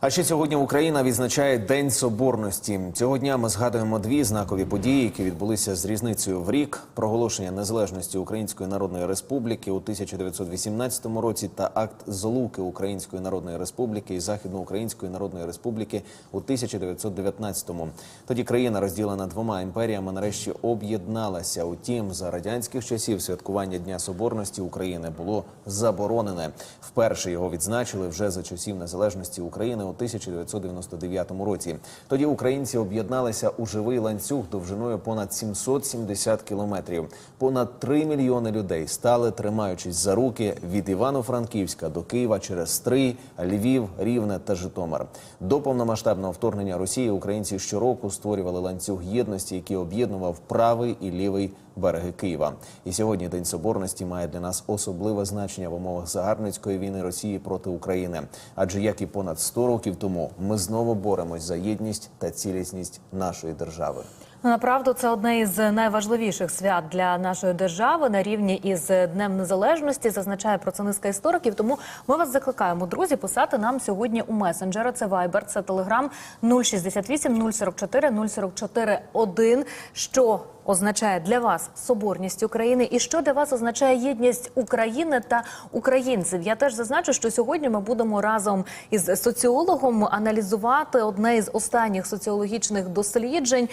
А ще сьогодні Україна відзначає День Соборності. Цього дня ми згадуємо дві знакові події, які відбулися з різницею в рік: проголошення незалежності Української Народної Республіки у 1918 році та акт злуки Української Народної Республіки і Західноукраїнської Народної Республіки у 1919-му. Тоді країна, розділена двома імперіями, нарешті об'єдналася. Утім, за радянських часів святкування Дня Соборності України було заборонене. Вперше його відзначили вже за часів незалежності України у 1999 році. Тоді українці об'єдналися у живий ланцюг довжиною понад 770 кілометрів. Понад 3 мільйони людей стали, тримаючись за руки від Івано-Франківська до Києва через Стрий, Львів, Рівне та Житомир. До повномасштабного вторгнення Росії українці щороку створювали ланцюг єдності, який об'єднував правий і лівий береги Києва. І сьогодні День Соборності має для нас особливе значення в умовах загарбницької війни Росії проти України. Адже як і понад 100 років тому, ми знову боремось за єдність та цілісність нашої держави. Ну, Направду, це одне із найважливіших свят для нашої держави на рівні із Днем Незалежності. Зазначає про це низка істориків. Тому ми вас закликаємо, друзі, писати нам сьогодні у месенджери. Це Viber, це Telegram 068 044 044 1. Що означає для вас соборність України і що для вас означає єдність України та українців. Я теж зазначу, що сьогодні ми будемо разом із соціологом аналізувати одне із останніх соціологічних досліджень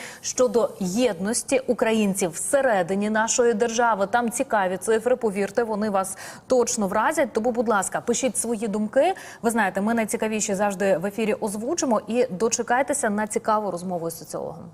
щодо єдності українців всередині нашої держави. Там цікаві цифри. Повірте, вони вас точно вразять. Тому, будь ласка, пишіть свої думки. Ви знаєте, ми найцікавіші завжди в ефірі озвучимо і дочекайтеся на цікаву розмову з соціологом.